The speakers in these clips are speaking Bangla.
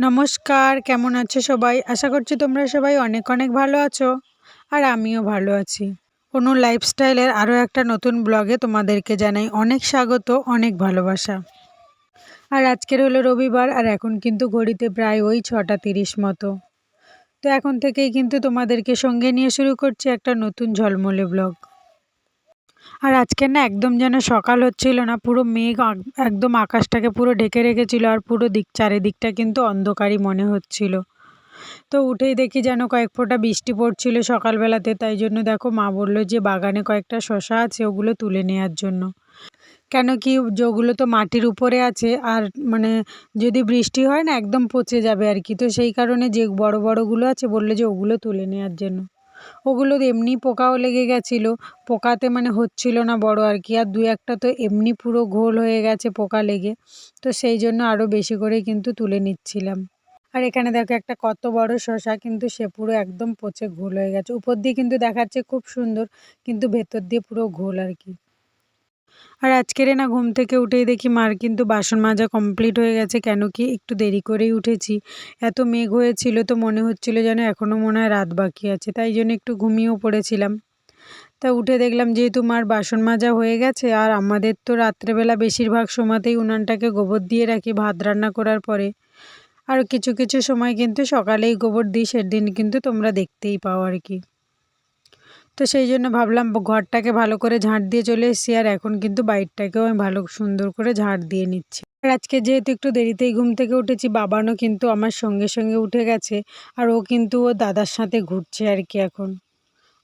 নমস্কার, কেমন আছো সবাই? আশা করছি তোমরা সবাই অনেক অনেক ভালো আছো আর আমিও ভালো আছি। কোনো লাইফস্টাইলের আরও একটা নতুন ব্লগে তোমাদেরকে জানাই অনেক স্বাগত, অনেক ভালোবাসা। আর আজকের হলো রবিবার আর এখন কিন্তু ঘড়িতে প্রায় ওই ছটা তিরিশ মতো। তো এখন থেকেই কিন্তু তোমাদেরকে সঙ্গে নিয়ে শুরু করছি একটা নতুন ঝলমলে ব্লগ। আর আজকে না একদম যেন সকাল হচ্ছিল না, পুরো মেঘ একদম আকাশটাকে পুরো ঢেকে রেখেছিল আর পুরো দিক, চারিদিকটা কিন্তু অন্ধকারই মনে হচ্ছিল। তো উঠেই দেখি যেন কয়েক ফোঁটা বৃষ্টি পড়ছিল সকালবেলাতে, তাই জন্য দেখো মা বলল যে বাগানে কয়েকটা শশা আছে ওগুলো তুলে নেওয়ার জন্য। কেন কি যেগুলো তো মাটির উপরে আছে আর মানে যদি বৃষ্টি হয় না একদম পচে যাবে আর কি। তো সেই কারণে যে বড় বড়গুলো আছে বলল যে ওগুলো তুলে নেওয়ার জন্য। ওগুলো এমনি পোকাও লেগে গেছিল। পোকাতে মানে হচ্ছিল না বড় আর কি। আর দু একটা তো এমনি পুরো ঘোল হয়ে গেছে পোকা লেগে। তো সেই জন্য আরও বেশি করে কিন্তু তুলে নিচ্ছিলাম। আর এখানে দেখো একটা কত বড় শশা কিন্তু সে পুরো একদম পচে ঘোল হয়ে গেছে। উপর দিয়ে কিন্তু দেখাচ্ছে খুব সুন্দর, কিন্তু ভেতর দিয়ে পুরো ঘোল আর কি। আর আজকের না ঘুম থেকে উঠেই দেখি মার কিন্তু বাসন মাজা কমপ্লিট হয়ে গেছে। কেন কি একটু দেরি করেই উঠেছি। এত মেঘ হয়েছিল তো মনে হচ্ছিল যেন এখনও মনে হয় রাত বাকি আছে, তাই জন্য একটু ঘুমিয়েও পড়েছিলাম। তা উঠে দেখলাম যেহেতু মার বাসন মাজা হয়ে গেছে, আর আমাদের তো রাত্রেবেলা বেশিরভাগ সময়তেই উনানটাকে গোবর দিয়ে রাখি ভাত রান্না করার পরে। আর কিছু কিছু সময় কিন্তু সকালেই গোবর দিই, সেদিন কিন্তু তোমরা দেখতেই পাও আর কি। তো সেই জন্য ভাবলাম ঘরটাকে ভালো করে ঝাঁট দিয়ে চলে এসেছি। আর এখন কিন্তু বাইরটাকেও আমি ভালো সুন্দর করে ঝাঁট দিয়ে নিচ্ছি। আর আজকে যেহেতু একটু দেরিতেই ঘুম থেকে উঠেছি, বাবানও কিন্তু আমার সঙ্গে সঙ্গে উঠে গেছে। আর ও কিন্তু ও দাদার সাথে ঘুরছে আর কি এখন।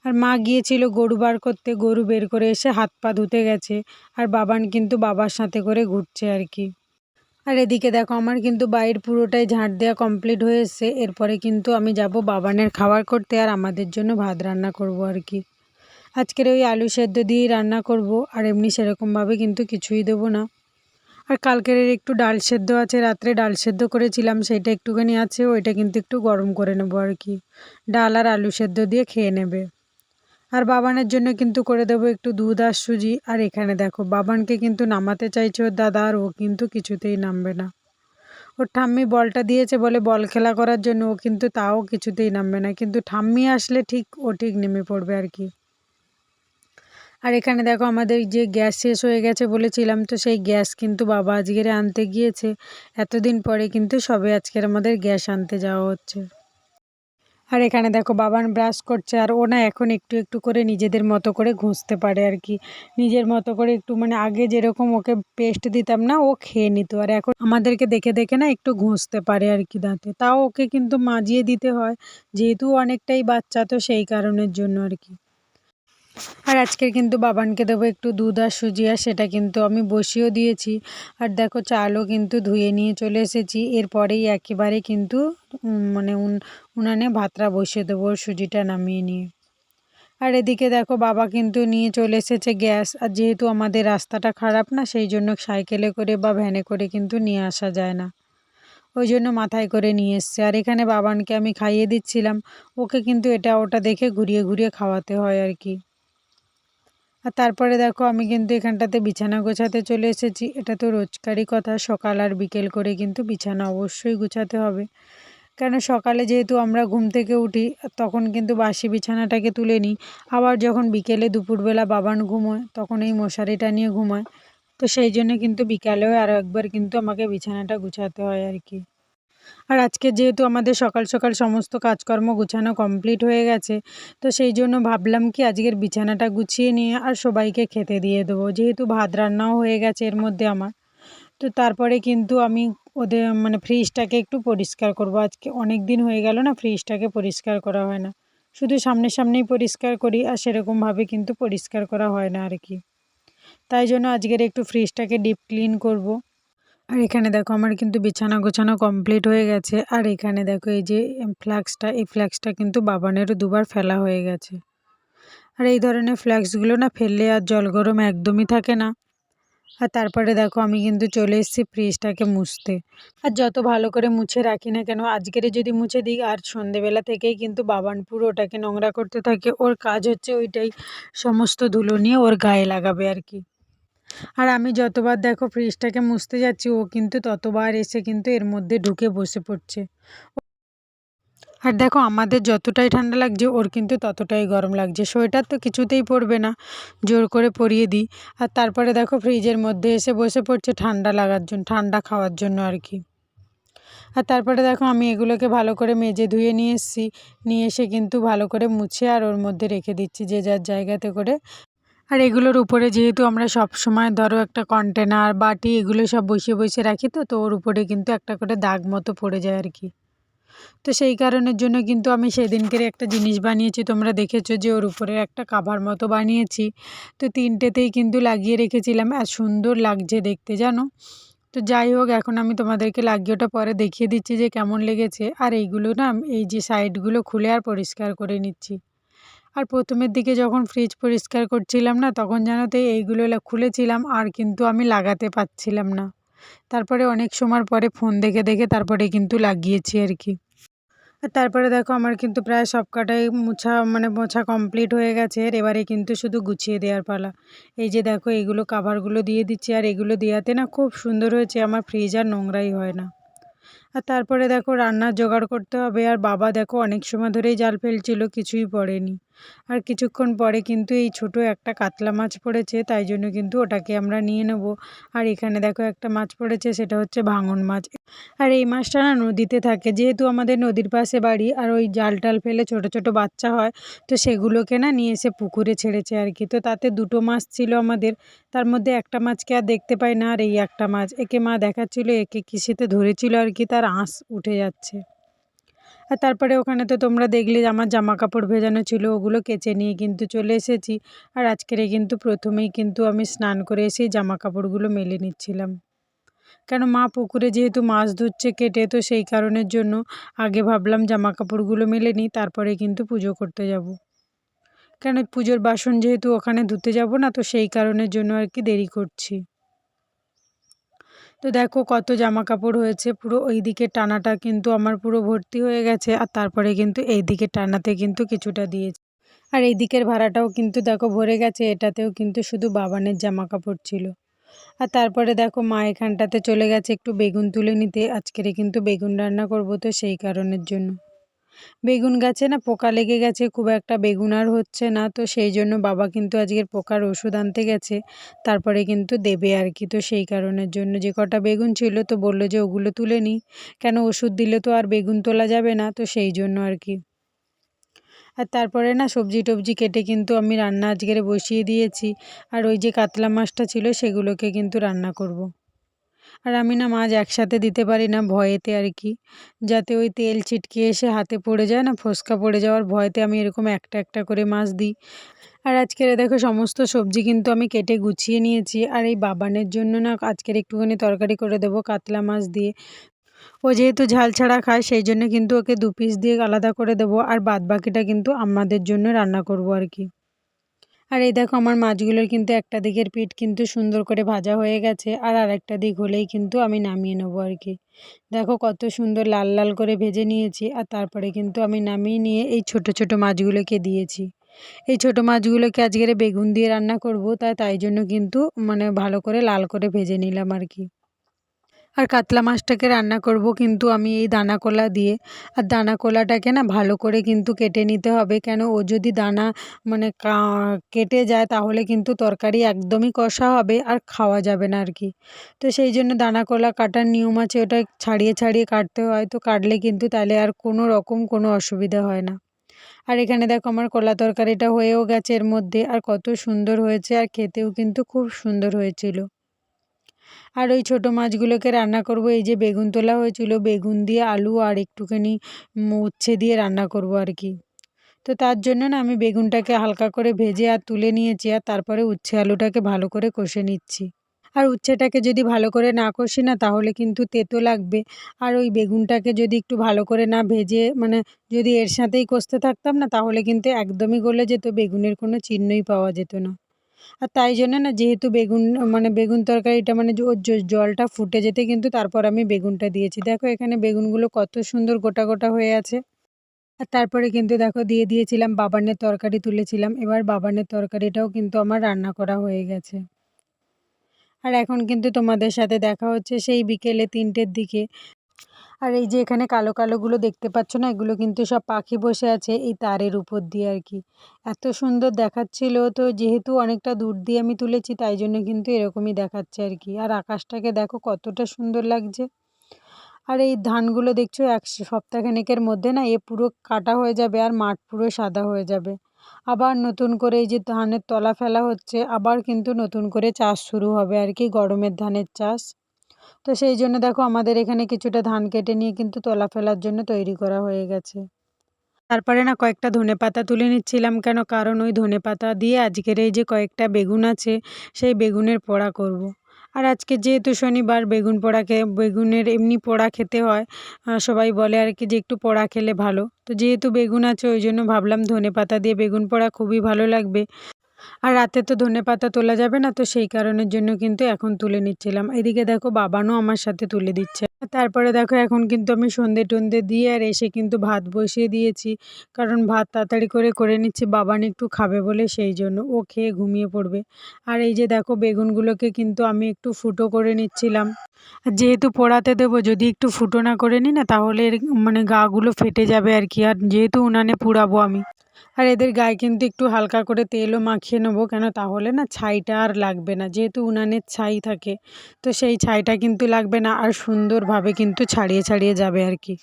আর মা গিয়েছিল গরু বার করতে, গরু বের করে এসে হাত পা ধুতে গেছে। আর বাবান কিন্তু বাবার সাথে করে ঘুরছে আর কি। আর এদিকে দেখো, আমার কিন্তু বাইর পুরোটাই ঝাঁট দেওয়া কমপ্লিট হয়ে এসছে। এরপরে কিন্তু আমি যাব বাবানের খাবার করতে আর আমাদের জন্য ভাত রান্না করব আর কি। আজকের ওই আলু সেদ্ধ দিয়েই রান্না করব, আর এমনি সেরকমভাবে কিন্তু কিছুই দেবো না। আর কালকের একটু ডাল সেদ্ধ আছে, রাত্রে ডাল সেদ্ধ করেছিলাম, সেইটা একটুখানি আছে, ওইটা কিন্তু একটু গরম করে নেব আর কি। ডাল আর আলু সেদ্ধ দিয়ে খেয়ে নেবে। আর বাবানের জন্য কিন্তু করে দেবো একটু দুধ আর সুজি। আর এখানে দেখো, বাবানকে কিন্তু নামাতে চাইছে ওর দাদা আর ও কিন্তু কিছুতেই নামবে না। ওর ঠাম্মি বলটা দিয়েছে বলে বল খেলা করার জন্য, ও কিন্তু তাও কিছুতেই নামবে না। কিন্তু ঠাম্মি আসলে ঠিক, ও ঠিক নেমে পড়বে আর কি। আর এখানে দেখো, আমাদের যে গ্যাস শেষ হয়ে গেছে বলেছিলাম, তো সেই গ্যাস কিন্তু বাবা আজকের আনতে গিয়েছে। এতদিন পরে কিন্তু সবে আজকের আমাদের গ্যাস আনতে যাওয়া হচ্ছে। আর এখানে দেখো বাবান ব্রাশ করছে আর ও না এখন একটু একটু করে নিজেদের মতো করে ঘষতে পারে আর কি। নিজের মতো করে একটু মানে আগে যেরকম ওকে পেস্ট দিতাম না, ও খেয়ে নিত। আর এখন আমাদেরকে দেখে দেখে না একটু ঘষতে পারে আর কি দাঁতে। তাও ওকে কিন্তু মাজিয়ে দিতে হয়, যেহেতু অনেকটাই বাচ্চা তো সেই কারণের জন্য আর কি। আর আজকের কিন্তু বাবানকে দেবো একটু দুধ আর সুজি, আর সেটা কিন্তু আমি বসিয়েও দিয়েছি। আর দেখো চালও কিন্তু ধুয়ে নিয়ে চলে এসেছি। এরপরেই একেবারে কিন্তু মানে উনানে ভাতটা বসিয়ে দেবো সুজিটা নামিয়ে নিয়ে। আর এদিকে দেখো বাবা কিন্তু নিয়ে চলে এসেছে গ্যাস। আর যেহেতু আমাদের রাস্তাটা খারাপ না, সেই জন্য সাইকেলে করে বা ভ্যানে করে কিন্তু নিয়ে আসা যায় না। ওই জন্য মাথায় করে নিয়ে এসছে। আর এখানে বাবানকে আমি খাইয়ে দিচ্ছিলাম। ওকে কিন্তু এটা ওটা দেখে ঘুরিয়ে ঘুরিয়ে খাওয়াতে হয় আর কি। আর তারপরে দেখো আমি কিন্তু এখানটাতে বিছানা গোছাতে চলে এসেছি। এটা তো রোজকারই কথা, সকাল আর বিকেল করে কিন্তু বিছানা অবশ্যই গুছাতে হবে। কেন সকালে যেহেতু আমরা ঘুম থেকে উঠি, তখন কিন্তু বাসি বিছানাটাকে তুলে নিই। আবার যখন বিকেলে দুপুরবেলা বাবান ঘুমোয়, তখন এই মশারিটা নিয়ে ঘুমায়। তো সেই জন্য কিন্তু বিকালেও আরও একবার কিন্তু আমাকে বিছানাটা গুছাতে হয় আর কি। আর আজকে যেহেতু আমাদের সকাল সকাল সমস্ত কাজকর্ম গুছানো কমপ্লিট হয়ে গেছে, তো সেই জন্য ভাবলাম কি আজকের বিছানাটা গুছিয়ে নিয়ে আর সবাইকে খেতে দিয়ে দেবো। যেহেতু ভাত রান্নাও হয়ে গেছে এর মধ্যে আমার। তো তারপরে কিন্তু আমি ওদের মানে ফ্রিজটাকে একটু পরিষ্কার করব। আজকে অনেক দিন হয়ে গেল না ফ্রিজটাকে পরিষ্কার করা হয় না। শুধু সামনে সামনেই পরিষ্কার করি আর সেরকমভাবে কিন্তু পরিষ্কার করা হয় না আর কি তাই জন্য আজকের একটু ফ্রিজটাকে ডিপ ক্লিন করব। আর এখানে দেখো আমার কিন্তু বিছানা গোছানো কমপ্লিট হয়ে গেছে। আর এখানে দেখো এই যে ফ্ল্যাক্সটা এই ফ্ল্যাক্সটা কিন্তু বাবানেরও দুবার ফেলা হয়ে গেছে। আর এই ধরনের ফ্ল্যাক্সগুলো না ফেললে আর জল গরম একদমই থাকে না। আর তারপরে দেখো আমি কিন্তু চলে এসেছি ফ্রিজটাকে মুছতে। আর যত ভালো করে মুছে রাখি না কেন, আজকের যদি মুছে দিই, আর সন্ধেবেলা থেকেই কিন্তু বাবান পুরো ওটাকে নোংরা করতে থাকে। ওর কাজ হচ্ছে ওইটাই, সমস্ত ধুলো নিয়ে ওর গায়ে লাগাবে আর কি। আর আমি যতবার দেখো ফ্রিজটাকে মুছতে যাচ্ছি, ও কিন্তু ততবার এসে কিন্তু এর মধ্যে ঢুকে বসে পড়ছে। আর দেখো আমাদের যতটাই ঠান্ডা লাগছে, ওর কিন্তু ততটাই গরম লাগছে। সোয়েটার তো কিছুতেই পরবে না, জোর করে পরিয়ে দিই। আর তারপরে দেখো ফ্রিজের মধ্যে এসে বসে পড়ছে ঠান্ডা লাগার জন্য, ঠান্ডা খাওয়ার জন্য আর কি। আর তারপরে দেখো আমি এগুলোকে ভালো করে মেজে ধুয়ে নিয়ে এসেছি, নিয়ে এসে কিন্তু ভালো করে মুছে আর ওর মধ্যে রেখে দিচ্ছি যে যার জায়গাতে করে। আর এগুলোর উপরে যেহেতু আমরা সব সময় ধরো একটা কন্টেনার বাটি এগুলো সব বসিয়ে বসিয়ে রাখি তো তো ওর উপরে কিন্তু একটা করে দাগ মতো পড়ে যায় আর কি। তো সেই কারণের জন্য কিন্তু আমি সেদিনকের একটা জিনিস বানিয়েছি, তোমরা দেখেছ যে ওর উপরে একটা কাভার মতো বানিয়েছি। তো তিনটেতেই কিন্তু লাগিয়ে রেখেছিলাম, আর সুন্দর লাগছে দেখতে জানো? তো যাই হোক, এখন আমি তোমাদেরকে লাগিয়ে ওটা পরে দেখিয়ে দিচ্ছি যে কেমন লেগেছে। আর এইগুলো না, এই যে সাইডগুলো খুলে আর পরিষ্কার করে নিচ্ছি। আর প্রথমের দিকে যখন ফ্রিজ পরিষ্কার করছিলাম না, তখন জানো তো এইগুলো খুলেছিলাম, আর কিন্তু আমি লাগাতে পারছিলাম না। তারপরে অনেক সময় পরে ফোন দেখে দেখে তারপরে কিন্তু লাগিয়েছি আর কি। আর তারপরে দেখো আমার কিন্তু প্রায় সব কটাই মোছা মানে মোছা কমপ্লিট হয়ে গেছে এবারে কিন্তু শুধু গুছিয়ে দেওয়ার পালা। এই যে দেখো এইগুলো কাভারগুলো দিয়ে দিচ্ছি, আর এগুলো দেওয়াতে না খুব সুন্দর হয়েছে, আমার ফ্রিজ আর নোংরাই হয় না। আর তারপরে দেখো রান্নার জোগাড় করতে হবে, আর বাবা দেখো অনেক সময় ধরেই জাল ফেলছিল, কিছুই পড়েনি। আর কিছুক্ষণ পরে কিন্তু এই ছোট একটা কাতলা মাছ পড়েছে, তাই জন্য কিন্তু ওটাকে আমরা নিয়ে নেব। আর এখানে দেখো একটা মাছ পড়েছে, সেটা হচ্ছে ভাঙন মাছ। আর এই মাছটা না নদীতে থাকে, যেহেতু আমাদের নদীর পাশে বাড়ি আর ওই জাল টাল ফেলে ছোট ছোট বাচ্চা হয়, তো সেগুলোকে না নিয়ে এসে পুকুরে ছেড়েছে আর কি। তো তাতে দুটো মাছ ছিল আমাদের, তার মধ্যে একটা মাছকে আর দেখতে পাই না, আর এই একটা মাছ। একে মা দেখাচ্ছিল, একে কিসেতে ধরেছিল আর কি, তার আঁশ উঠে যাচ্ছে। আর তারপরে ওখানে তো তোমরা দেখলে আমার জামা কাপড় ভেজানো ছিল, ওগুলো কেচে নিয়ে কিন্তু চলে এসেছি। আর আজকেরে কিন্তু প্রথমেই কিন্তু আমি স্নান করে এসেই জামা কাপড়গুলো মেলে নিচ্ছিলাম। কেন মা পুকুরে যেহেতু মাছ ধরছে কেটে, তো সেই কারণের জন্য আগে ভাবলাম জামা কাপড়গুলো মেলে নিই, তারপরে কিন্তু পুজো করতে যাব। কেন পুজোর বাসন যেহেতু ওখানে ধুতে যাব না, তো সেই কারণের জন্য আর কি দেরি করছি। তো দেখো কত জামা কাপড় হয়েছে, পুরো ওই দিকে টানাটা কিন্তু আমার পুরো ভর্তি হয়ে গেছে আর তারপরে কিন্তু এই দিকে টানাতে কিন্তু কিছুটা দিয়েছে। আর এই দিকের ভাড়াটাও কিন্তু দেখো ভরে গেছে, এটাতেও কিন্তু শুধু বাবানের জামা কাপড় ছিল। আর তারপরে দেখো মা এখানটাতে চলে গেছে একটু বেগুন তুলে নিতে, আজকেরে কিন্তু বেগুন রান্না করব তো সেই কারণের জন্য। বেগুন গাছে না পোকা লেগে গেছে, খুব একটা বেগুন আর হচ্ছে না। তো সেই জন্য বাবা কিন্তু আজকের পোকার ওষুধ আনতে গেছে, তারপরে কিন্তু দেবে আর কি। তো সেই কারণের জন্য যে কটা বেগুন ছিল তো বলল যে ওগুলো তুলে নিই কেন ওষুধ দিলে তো আর বেগুন তোলা যাবে না? তো সেই জন্য আর কি। আর তারপরে না সবজি টবজি কেটে কিন্তু আমি রান্না আজকের বসিয়ে দিয়েছি। আর ওই যে কাতলা মাছটা ছিল সেগুলোকে কিন্তু রান্না করব। আর আমি না মাছ একসাথে দিতে পারি না ভয়েতে আর কি। যাতে ওই তেল ছিটকে এসে হাতে পড়ে যায় না, ফোসকা পড়ে যাওয়ার ভয়েতে আমি এরকম একটা একটা করে মাছ দিই। আর আজকের দেখো সমস্ত সবজি কিন্তু আমি কেটে গুছিয়ে নিয়েছি। আর এই বাবানের জন্য না আজকের একটুখানি তরকারি করে দেবো কাতলা মাছ দিয়ে। ও যেহেতু ঝাল ছাড়া খায়, সেই জন্য কিন্তু ওকে দু পিস দিয়ে আলাদা করে দেবো। আর বাদ বাকিটা কিন্তু আমাদের জন্য রান্না করব আর কি। আর এই দেখো আমার মাছগুলোর কিন্তু একটা দিকের পিঠ কিন্তু সুন্দর করে ভাজা হয়ে গেছে, আর আরেকটা দিক হলেই কিন্তু আমি নামিয়ে নেব আর কি। দেখো কত সুন্দর লাল লাল করে ভেজে নিয়েছি, আর তারপরে কিন্তু আমি নামিয়ে নিয়ে এই ছোট ছোট মাছগুলোকে দিয়েছি। এই ছোট মাছগুলোকে আজকের বেগুন দিয়ে রান্না করব তাই তাই জন্য কিন্তু মানে ভালো করে লাল করে ভেজে নিলাম আর কি। আর কাতলা মাছটাকে রান্না করব কিন্তু আমি এই দানা কলা দিয়ে। আর দানা কলাটাকে না ভালো করে কিন্তু কেটে নিতে হবে। কেন ও যদি দানা মানে কেটে যায় তাহলে কিন্তু তরকারি একদমই কষা হবে আর খাওয়া যাবে না আর কি। তো সেই জন্য দানা কলা কাটার নিয়ম আছে, ওটা ছাড়িয়ে ছাড়িয়ে কাটতে হয়। তো কাটলে কিন্তু তাহলে আর কোনো রকম কোনো অসুবিধা হয় না। আর এখানে দেখো আমার কলা তরকারিটা হয়েও গেছে এর মধ্যে। আর কত সুন্দর হয়েছে আর খেতেও কিন্তু খুব সুন্দর হয়েছিল। আর ওই ছোটো মাছগুলোকে রান্না করব। এই যে বেগুন তোলা হয়েছিল, বেগুন দিয়ে আলু আর একটুখানি উচ্ছে দিয়ে রান্না করব আর কি। তো তার জন্য না আমি বেগুনটাকে হালকা করে ভেজে আর তুলে নিয়েছি আর তারপরে উচ্ছে আলুটাকে ভালো করে কষে নিচ্ছি। আর উচ্ছেটাকে যদি ভালো করে না কষি না, তাহলে কিন্তু তেতো লাগবে। আর ওই বেগুনটাকে যদি একটু ভালো করে না ভেজে মানে যদি এর সাথেই কষতে থাকতাম না, তাহলে কিন্তু একদমই গলে যেত, বেগুনের কোনো চিহ্নই পাওয়া যেত না। আর তাই জন্য না যেহেতু বেগুন মানে বেগুন তরকারিটা মানে জলটা ফুটে যেতে কিন্তু তারপর আমি বেগুনটা দিয়েছি। দেখো এখানে বেগুনগুলো কত সুন্দর গোটা গোটা হয়ে আছে। আর তারপরে কিন্তু দেখো দিয়ে দিয়েছিলাম বাবানের তরকারি তুলেছিলাম। এবার বাবানের তরকারিটাও কিন্তু আমার রান্না করা হয়ে গেছে। আর এখন কিন্তু তোমাদের সাথে দেখা হচ্ছে সেই বিকেলে তিনটের দিকে। আর এই যে এখানে কালো কালোগুলো দেখতে পাচ্ছ না, এগুলো কিন্তু সব পাখি বসে আছে এই তারের উপর দিয়ে আর কি। এত সুন্দর দেখাচ্ছিল তো যেহেতু অনেকটা দূর দিয়ে আমি তুলেছি, তাই জন্য কিন্তু এরকমই দেখাচ্ছে আর কি। আর আকাশটাকে দেখো কতটা সুন্দর লাগছে। আর এই ধানগুলো দেখছ এক সপ্তাহখানেকের মধ্যে না, এ পুরো কাটা হয়ে যাবে আর মাঠ পুরো সাদা হয়ে যাবে। আবার নতুন করে এই যে ধানের তলা ফেলা হচ্ছে, আবার কিন্তু নতুন করে চাষ শুরু হবে আর কি, গরমের ধানের চাষ। তো সেই জন্য দেখো আমাদের এখানে কিছুটা ধান কেটে নিয়ে কিন্তু তলা ফেলার জন্য তৈরি করা হয়ে গেছে। তারপরে না কয়েকটা ধনে পাতা তুলে নিচ্ছিলাম কেন? কারণ ওই ধনে পাতা দিয়ে আজকের এই যে কয়েকটা বেগুন আছে, সেই বেগুনের পোড়া করব। আর আজকে যেহেতু শনিবার বেগুন পোড়া খেয়ে, বেগুনের এমনি পোড়া খেতে হয় সবাই বলে আর কি যে একটু পোড়া খেলে ভালো। তো যেহেতু বেগুন আছে, ওই জন্য ভাবলাম ধনে পাতা দিয়ে বেগুন পোড়া খুবই ভালো লাগবে। আর রাতে তো ধনে পাতা তোলা যাবে না, তো সেই কারণের জন্য কিন্তু এখন তুলে নিচ্ছিলাম। এদিকে দেখো বাবানও আমার সাথে তুলে দিচ্ছে। তারপরে দেখো এখন কিন্তু আমি সন্ধে টন্ধে দিয়ে আর এসে কিন্তু ভাত বসিয়ে দিয়েছি। কারণ ভাত তাড়াতাড়ি করে করে নিচ্ছি, বাবান একটু খাবে বলে সেই জন্য। ও খেয়ে ঘুমিয়ে পড়বে। আর এই যে দেখো বেগুনগুলোকে কিন্তু আমি একটু ফুটো করে নিচ্ছিলাম। আর যেহেতু পোড়াতে দেবো, যদি একটু ফুটো না করে নিই না, তাহলে মানে গাগুলো ফেটে যাবে আর কি। আর যেহেতু উনানে পুড়াবো আমি। আর এদের গায়ে কিন্তু একটু হালকা করে তেলও মাখিয়ে নেব, কেন তাহলে না ছাইটা আর লাগবে না। যেহেতু উনানের ছাই থাকে, তো সেই ছাইটা কিন্তু লাগবে না আর সুন্দরভাবে কিন্তু ছাড়িয়ে ছাড়িয়ে যাবে আর কি।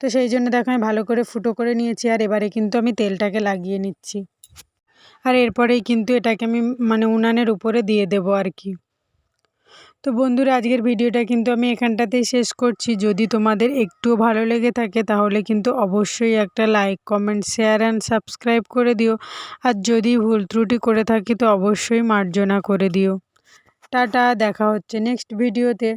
তো সেই জন্য দেখো আমি ভালো করে ফুটো করে নিয়েছি আর এবারে কিন্তু আমি তেলটাকে লাগিয়ে নিচ্ছি। আর এরপরেই কিন্তু এটাকে আমি মানে উনানের উপরে দিয়ে দেবো আর কি। তো বন্ধুরা, আজকের ভিডিওটা কিন্তু আমি এখানটাতেই শেষ করছি। যদি তোমাদের একটুও ভালো লেগে থাকে, তাহলে কিন্তু অবশ্যই একটা like comment share and subscribe করে দিও। আর যদি ভুল ত্রুটি করে থাকি, তো অবশ্যই মার্জনা করে দিও। টাটা, দেখা হচ্ছে নেক্সট ভিডিওতে